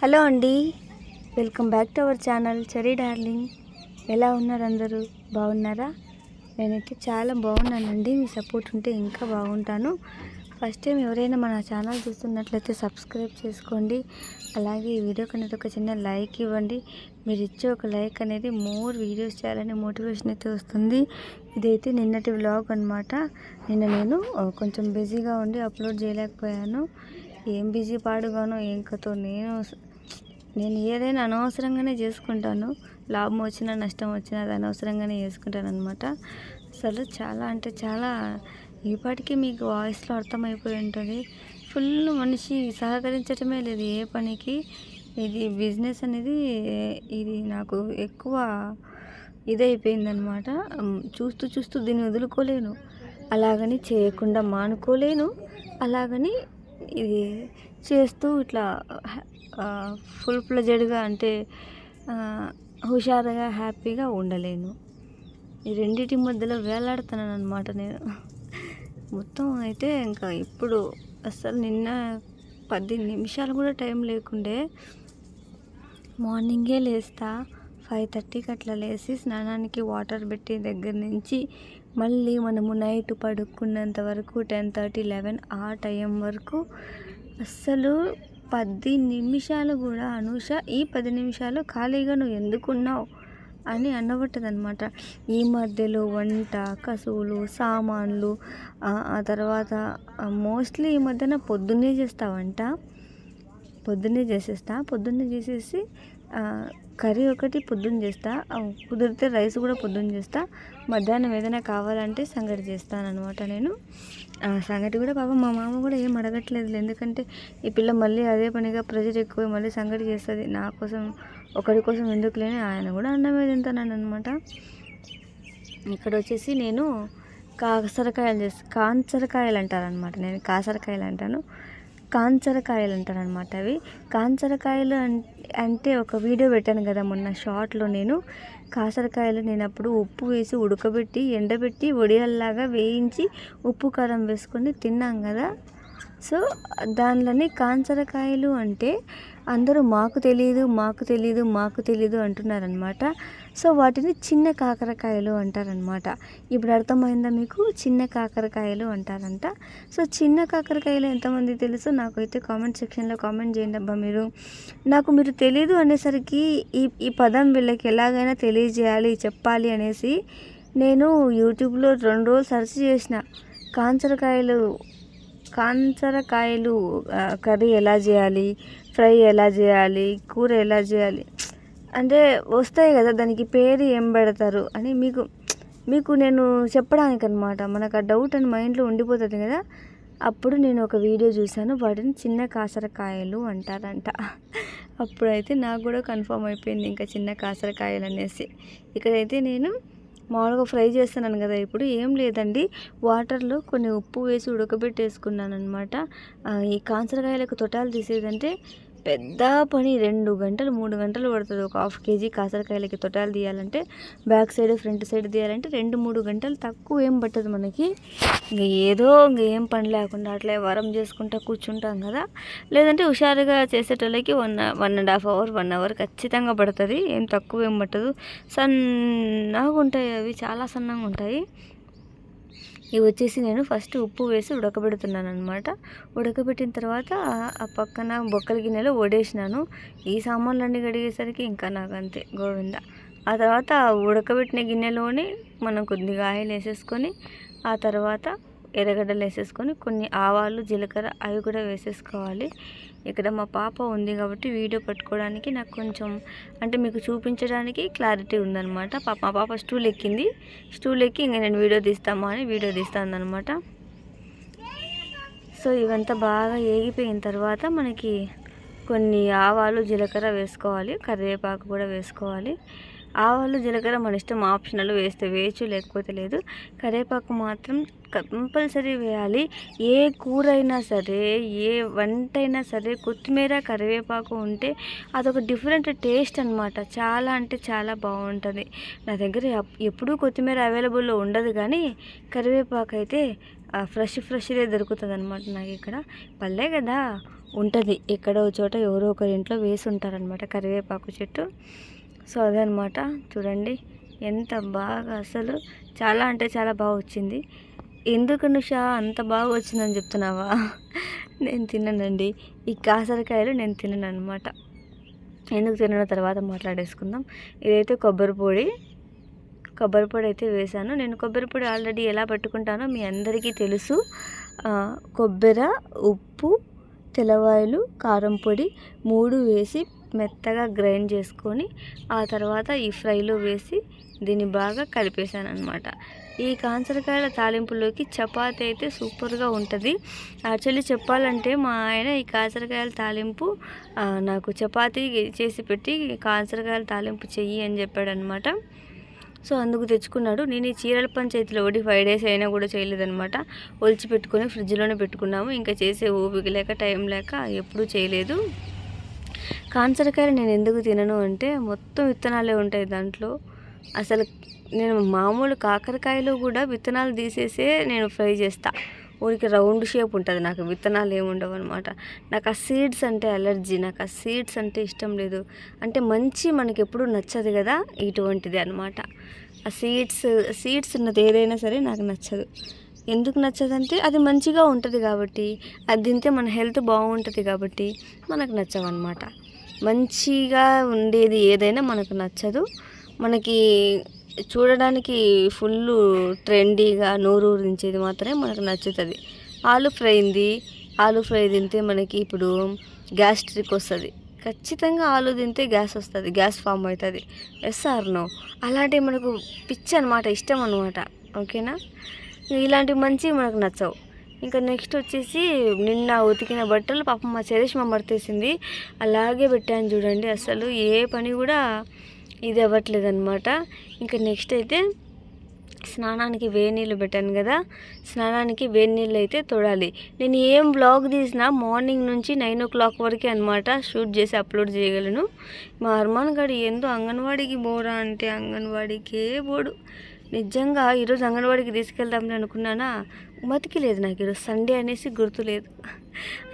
Hello అండి. Welcome back to our channel Cherry Darling. ఎలా ఉన్నారు అందరూ? బాగున్నారా? నేనైతే చాలా బాగున్నానండి. మీ సపోర్ట్ ఉంటే ఇంకా బాగుంటాను. ఫస్ట్ టైం ఎవరైనా మన ఛానల్ చూస్తున్నట్లయితే సబ్స్క్రైబ్ చేసుకోండి. అలాగే ఈ వీడియో అనేది ఒక చిన్న లైక్ ఇవ్వండి. మీరు ఇచ్చే ఒక లైక్ అనేది మోర్ వీడియోస్ చేయాలని మోటివేషన్ అయితే వస్తుంది. ఇదైతే నిన్నటి వ్లాగ్ అనమాట నిన్న నేను కొంచెం బిజీగా ఉండి అప్లోడ్ చేయలేకపోయాను. ఏం బిజీ పాడుగానో ఏం కథో నేను నేను ఏదైనా అనవసరంగానే చేసుకుంటాను. లాభం వచ్చినా నష్టం వచ్చినా అది అనవసరంగానే చేసుకుంటాను అనమాట అసలు చాలా అంటే చాలా ఈపాటికి మీకు వాయిస్లో అర్థమైపోయి ఉంటుంది. ఫుల్ మనిషి సహకరించటమే లేదు ఏ పనికి. ఇది బిజినెస్ అనేది ఇది నాకు ఎక్కువ ఇదైపోయిందనమాట చూస్తూ చూస్తూ దీన్ని వదులుకోలేను. అలాగని చేయకుండా మానుకోలేను. అలాగని ఇది చేస్తూ ఇట్లా ఫుల్ ప్లెజెడ్గా అంటే హుషారుగా హ్యాపీగా ఉండలేను. ఈ రెండింటి మధ్యలో వేలాడుతున్నాను అనమాట నేను. మొత్తం అయితే ఇంకా ఇప్పుడు అసలు నిన్న పది నిమిషాలు కూడా టైం లేకుండే మార్నింగే లేస్తా. ఫైవ్ థర్టీకి అట్లా లేచి స్నానానికి వాటర్ పెట్టి దగ్గర నుంచి మళ్ళీ మనము నైట్ పడుకున్నంత వరకు టెన్ థర్టీ లెవెన్ ఆ టైం వరకు అస్సలు పది నిమిషాలు కూడా అనూష ఈ పది నిమిషాలు ఖాళీగా నువ్వు ఎందుకున్నావు అని అనబట్టదనమాట ఈ మధ్యలో వంట కసువులు సామాన్లు ఆ తర్వాత మోస్ట్లీ ఈ మధ్యన పొద్దున్నే చేస్తా వంట. పొద్దున్నే చేసేస్తా. పొద్దున్నే చేసేసి కర్రీ ఒకటి పొద్దున్న చేస్తా. కుదిరితే రైస్ కూడా పొద్దున్న చేస్తా. మధ్యాహ్నం ఏదైనా కావాలంటే సంగటి చేస్తాను అనమాట నేను సంగటి కూడా పాప మా మామ కూడా ఏం అడగట్లేదు ఎందుకంటే ఈ పిల్ల మళ్ళీ అదే పనిగా ప్రెజర్ ఎక్కువ మళ్ళీ సంగటి చేస్తుంది. నా కోసం ఒకరి కోసం ఎందుకు లేని ఆయన కూడా అన్నమే తింటాను అనమాట ఇక్కడ వచ్చేసి నేను కాసరకాయలు చేస్తా కాంచరకాయలు అంటారనమాట నేను కాసరకాయలు అంటాను. కాంచరకాయలు అంటారనమాట అవి. కాంచరకాయలు అన్- అంటే ఒక వీడియో పెట్టాను కదా మొన్న షార్ట్లో నేను. కాసరకాయలు నేను అప్పుడు ఉప్పు వేసి ఉడకబెట్టి ఎండబెట్టి వడియాల్లాగా వేయించి ఉప్పు కారం వేసుకొని తిన్నాం కదా. సో దానిలోనే కాంచరకాయలు అంటే అందరూ మాకు తెలియదు మాకు తెలియదు మాకు తెలియదు అంటున్నారనమాట. సో వాటిని చిన్న కాకరకాయలు అంటారనమాట ఇప్పుడు అర్థమైందా మీకు? చిన్న కాకరకాయలు అంటారంట. సో చిన్న కాకరకాయలు ఎంతమంది తెలుసో? నాకైతే కామెంట్ సెక్షన్లో కామెంట్ చేయండి అబ్బా మీరు. నాకు మీరు తెలియదు అనేసరికి ఈ ఈ పదం వీళ్ళకి ఎలాగైనా తెలియజేయాలి చెప్పాలి అనేసి నేను యూట్యూబ్లో రెండు రోజులు సెర్చ్ చేసిన. కాంచరకాయలు కాంచరకాయలు కర్రీ ఎలా చేయాలి ఫ్రై ఎలా చేయాలి కూర ఎలా చేయాలి అంటే వస్తాయి కదా దానికి పేరు ఏం పెడతారు అని మీకు మీకు నేను చెప్పడానికి అనమాట మనకు ఆ డౌట్ అని మైండ్లో ఉండిపోతుంది కదా అప్పుడు నేను ఒక వీడియో చూశాను. వాటిని చిన్న కాసరకాయలు అంటారంట. అప్పుడైతే నాకు కూడా కన్ఫర్మ్ అయిపోయింది ఇంకా చిన్న కాసరకాయలు అనేసి. ఇక్కడైతే నేను మామూలుగా ఫ్రై చేస్తున్నాను కదా ఇప్పుడు ఏం లేదండి. వాటర్లో కొన్ని ఉప్పు వేసి ఉడకబెట్టేసుకున్నాను అనమాట ఈ కాసరకాయలకు తొటాలు తీసేదంటే పెద్ద పని రెండు గంటలు మూడు గంటలు పడుతుంది. ఒక హాఫ్ కేజీ కాసరకాయలకి తొటాలు తీయాలంటే బ్యాక్ సైడ్ ఫ్రంట్ సైడ్ తీయాలంటే రెండు మూడు గంటలు తక్కువ ఏం పట్టదు మనకి. ఇంక ఏదో ఇంకా ఏం పని లేకుండా అట్లే వరం చేసుకుంటా కూర్చుంటాం కదా. లేదంటే హుషారుగా చేసేటోళ్ళకి one one and half hour one hour ఖచ్చితంగా పడుతుంది. ఏం తక్కువ ఏం పట్టదు. సన్నగా ఉంటాయి అవి చాలా సన్నగా ఉంటాయి ఇవి వచ్చేసి నేను ఫస్ట్ ఉప్పు వేసి ఉడకబెడుతున్నాను అనమాట ఉడకబెట్టిన తర్వాత ఆ- పక్కన బొక్కల గిన్నెలో వడేసినాను. ఈ సామాన్లన్నీ కడిగేసరికి ఇంకా నాకు అంతే గోవింద. ఆ తర్వాత ఉడకబెట్టిన గిన్నెలోనే మనం కొద్దిగా ఆయిల్ వేసేసుకొని ఆ తర్వాత ఎర్రగడ్డలు వేసేసుకొని కొన్ని ఆవాలు జీలకర్ర అవి కూడా వేసేసుకోవాలి. ఇక్కడ మా పాప ఉంది కాబట్టి వీడియో పట్టుకోవడానికి నాకు కొంచెం అంటే మీకు చూపించడానికి క్లారిటీ ఉందన్నమాట. పాప మా పాప స్టూల్ ఎక్కింది. స్టూల్ ఎక్కి ఇంకా నేను వీడియో తీస్తామా అని వీడియో తీస్తాను అనమాట సో ఇవంతా బాగా ఏగిపోయిన తర్వాత మనకి కొన్ని ఆవాలు జీలకర్ర వేసుకోవాలి. కరివేపాకు కూడా వేసుకోవాలి. ఆవాలు జీలకర్ర మన ఇష్టం ఆప్షనల్ వేస్తే వేయచ్చు లేకపోతే లేదు. కరివేపాకు మాత్రం కంపల్సరీ వేయాలి. ఏ కూర అయినా సరే ఏ వంట అయినా సరే కొత్తిమీర కరివేపాకు ఉంటే అదొక డిఫరెంట్ టేస్ట్ అనమాట చాలా అంటే చాలా బాగుంటుంది. నా దగ్గర ఎప్పుడూ కొత్తిమీర అవైలబుల్లో ఉండదు కానీ కరివేపాకు అయితే ఫ్రెష్ ఫ్రెష్దే దొరుకుతుంది అనమాట నాకు ఇక్కడ. పల్లె కదా ఉంటుంది. ఎక్కడో చోట ఎవరో ఒకరి ఇంట్లో వేసి ఉంటారనమాట కరివేపాకు చెట్టు. సో అదనమాట. చూడండి ఎంత బాగా అసలు చాలా అంటే చాలా బాగా వచ్చింది. ఎందుకు నుషా అంత బాగా వచ్చిందని చెప్తున్నావా? నేను తిన్నానండి ఈ కాసరకాయలు నేను తిన్నాను అనమాట ఎందుకు తినడం తర్వాత మాట్లాడేసుకుందాం. ఇదైతే కొబ్బరి పొడి. కొబ్బరి పొడి అయితే వేశాను. నేను కొబ్బరి పొడి ఆల్రెడీ ఎలా పెట్టుకుంటానో మీ అందరికీ తెలుసు. కొబ్బరి ఉప్పు తెల్లవాయలు కారం పొడి మూడు వేసి మెత్తగా గ్రైండ్ చేసుకొని ఆ తర్వాత ఈ ఫ్రైలో వేసి దీన్ని బాగా కలిపేశాను అనమాట ఈ కాంచరకాయల తాలింపులోకి చపాతి అయితే సూపర్గా ఉంటుంది. యాక్చువల్లీ చెప్పాలంటే మా ఆయన ఈ కాంచరకాయల తాలింపు నాకు చపాతి చేసి పెట్టి కాంచరకాయల తాలింపు చెయ్యి అని చెప్పాడనమాట సో అందుకు తెచ్చుకున్నాడు. నేను ఈ చీరల పంచాయతీలో ఒకటి ఫైవ్ డేస్ అయినా కూడా చేయలేదనమాట ఒలిచి పెట్టుకొని ఫ్రిడ్జ్లోనే పెట్టుకున్నాము. ఇంకా చేసే ఓపిక లేక టైం లేక ఎప్పుడూ చేయలేదు. కాంచరకాయలు నేను ఎందుకు తినను అంటే మొత్తం విత్తనాలే ఉంటాయి దాంట్లో. అసలు నేను మామూలు కాకరకాయలో కూడా విత్తనాలు తీసేసే నేను ఫ్రై చేస్తా. ఊరికి రౌండ్ షేప్ ఉంటుంది నాకు విత్తనాలు ఏమి ఉండవు అనమాట నాకు ఆ సీడ్స్ అంటే అలర్జీ నాకు ఆ సీడ్స్ అంటే ఇష్టం లేదు. అంటే మంచి మనకి ఎప్పుడు నచ్చదు కదా ఇటువంటిది అనమాట ఆ సీడ్స్ సీడ్స్ ఉన్నది ఏదైనా సరే నాకు నచ్చదు. ఎందుకు నచ్చదంటే అది మంచిగా ఉంటుంది కాబట్టి. అది తింటే మన హెల్త్ బాగుంటుంది కాబట్టి మనకు నచ్చవన్నమాట. మంచిగా ఉండేది ఏదైనా మనకు నచ్చదు. మనకి చూడడానికి ఫుల్ ట్రెండీగా నోరు ఊరించేది మాత్రమే మనకు నచ్చుతుంది. ఆలు ఫ్రైంది ఆలు ఫ్రై తింటే మనకి ఇప్పుడు గ్యాస్ట్రిక్ వస్తుంది. ఖచ్చితంగా ఆలు తింటే గ్యాస్ వస్తుంది. గ్యాస్ ఫామ్ అవుతుంది. Yes or no. అలాంటివి మనకు పిచ్చి అనమాట ఇష్టం అనమాట ఓకేనా? ఇలాంటివి మంచి మనకు నచ్చవు. ఇంకా నెక్స్ట్ వచ్చేసి నిన్న ఉతికిన బట్టలు పాపం మా చరిష్మ మర్తేసింది అలాగే పెట్టాను చూడండి అసలు ఏ పని కూడా ఇది అవ్వట్లేదు అనమాట ఇంకా నెక్స్ట్ అయితే స్నానానికి వేడి నీళ్ళు పెట్టాను కదా స్నానానికి వేడి నీళ్ళు అయితే తోడాలి. నేను ఏం బ్లాగ్ తీసినా మార్నింగ్ నుంచి నైన్ ఓ క్లాక్ వరకే అనమాట షూట్ చేసి అప్లోడ్ చేయగలను. మా హర్మాన్ గడి ఏందో అంగన్వాడికి బోరా అంటే అంగన్వాడికే బోడు నిజంగా ఈరోజు అంగన్వాడికి తీసుకెళ్దామని అనుకున్నానా? మతికి లేదు నాకు ఈరోజు సండే అనేసి గుర్తులేదు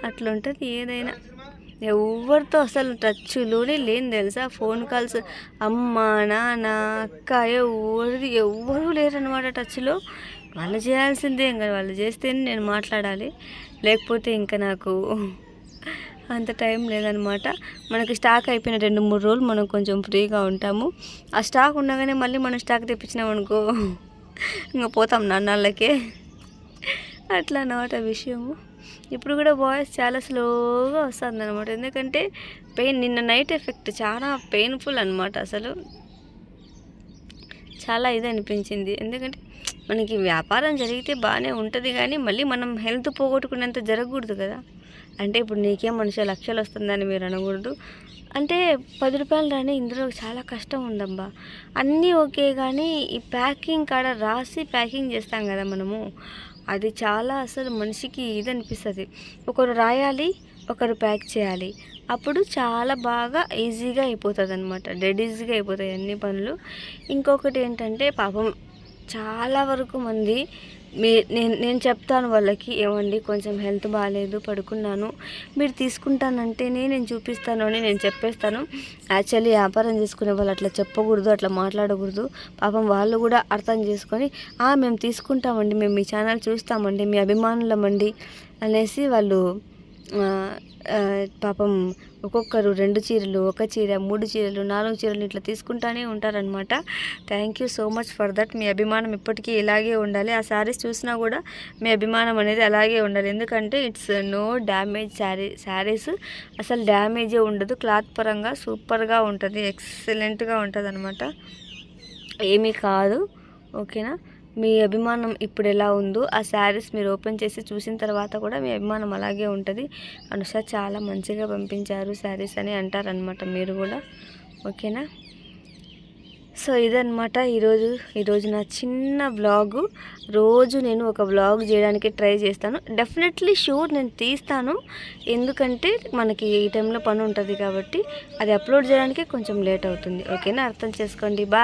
అట్లా ఉంటుంది ఏదైనా. ఎవరితో అసలు టచ్లోనే లేని తెలుసా? ఫోన్ కాల్స్ అమ్మ నాన్న అక్క ఎవరిది ఎవ్వరూ లేరనమాట టచ్లో వాళ్ళు చేయాల్సిందే ఇంకా వాళ్ళు చేస్తేనే నేను మాట్లాడాలి. లేకపోతే ఇంకా నాకు అంత టైం లేదనమాట. మనకి స్టాక్ అయిపోయిన రెండు మూడు రోజులు మనం కొంచెం ఫ్రీగా ఉంటాము. ఆ స్టాక్ ఉండగానే మళ్ళీ మనం స్టాక్ తెప్పించినాం అనుకో ఇంకా పోతాం నాన్నళ్ళకే అట్లా అనమాట విషయము. ఇప్పుడు కూడా వాయిస్ చాలా స్లోగా వస్తుంది అనమాట ఎందుకంటే పెయిన్ నిన్న నైట్ ఎఫెక్ట్ చాలా పెయిన్ఫుల్ అనమాట అసలు. చాలా ఇది అనిపించింది. ఎందుకంటే మనకి వ్యాపారం జరిగితే బాగానే ఉంటుంది కానీ మళ్ళీ మనం హెల్త్ పోగొట్టుకునేంత జరగకూడదు కదా. అంటే ఇప్పుడు నీకేం మనిషి లక్షలు వస్తుందని మీరు అనకూడదు. అంటే పది రూపాయలు రాని ఇందులో చాలా కష్టం ఉందబ్బా. అన్నీ ఓకే కానీ ఈ ప్యాకింగ్ కాడ రాసి ప్యాకింగ్ చేస్తాం కదా మనము. అది చాలా అసలు మనిషికి ఇది అనిపిస్తుంది. ఒకరు రాయాలి ఒకరు ప్యాక్ చేయాలి. అప్పుడు చాలా బాగా ఈజీగా అయిపోతుంది అనమాట డెడ్ ఈజీగా అయిపోతాయి అన్ని పనులు. ఇంకొకటి ఏంటంటే పాపం చాలా వరకు మంది మీ నేను నేను చెప్తాను వాళ్ళకి ఏమండి కొంచెం హెల్త్ బాగాలేదు పడుకున్నాను మీరు తీసుకుంటానంటేనే నేను చూపిస్తాను అని నేను చెప్పేస్తాను. యాక్చువల్లీ వ్యాపారం చేసుకునే వాళ్ళు అట్లా చెప్పకూడదు అట్లా మాట్లాడకూడదు. పాపం వాళ్ళు కూడా అర్థం చేసుకొని మేము తీసుకుంటామండి మేము మీ ఛానల్ చూస్తామండి మీ అభిమానులమండి అనేసి వాళ్ళు పాపం ఒక్కొక్కరు రెండు చీరలు ఒక చీర మూడు చీరలు నాలుగు చీరలు ఇట్లా తీసుకుంటానే ఉంటారనమాట thank you so much for that మీ అభిమానం ఇప్పటికీ ఇలాగే ఉండాలి. ఆ శారీస్ చూసినా కూడా మీ అభిమానం అనేది అలాగే ఉండాలి. ఎందుకంటే it's no damage sari saris అసలు డ్యామేజే ఉండదు. క్లాత్ పరంగా సూపర్గా ఉంటుంది. ఎక్సలెంట్గా ఉంటుంది అనమాట ఏమీ కాదు. ఓకేనా మీ అభిమానం ఇప్పుడు ఎలా ఉందో ఆ శారీస్ మీరు ఓపెన్ చేసి చూసిన తర్వాత కూడా మీ అభిమానం అలాగే ఉంటుంది. అనుష చాలా మంచిగా పంపించారు శారీస్ అని అంటారనమాట మీరు కూడా. ఓకేనా? సో ఇదనమాట ఈరోజు ఈరోజు నా చిన్న వ్లాగు. రోజు నేను ఒక వ్లాగ్ చేయడానికి ట్రై చేస్తాను. డెఫినెట్లీ షూర్ నేను తీస్తాను. ఎందుకంటే మనకి ఈ టైంలో పని ఉంటుంది కాబట్టి అది అప్లోడ్ చేయడానికి కొంచెం లేట్ అవుతుంది. ఓకేనా? అర్థం చేసుకోండి. బాయ్.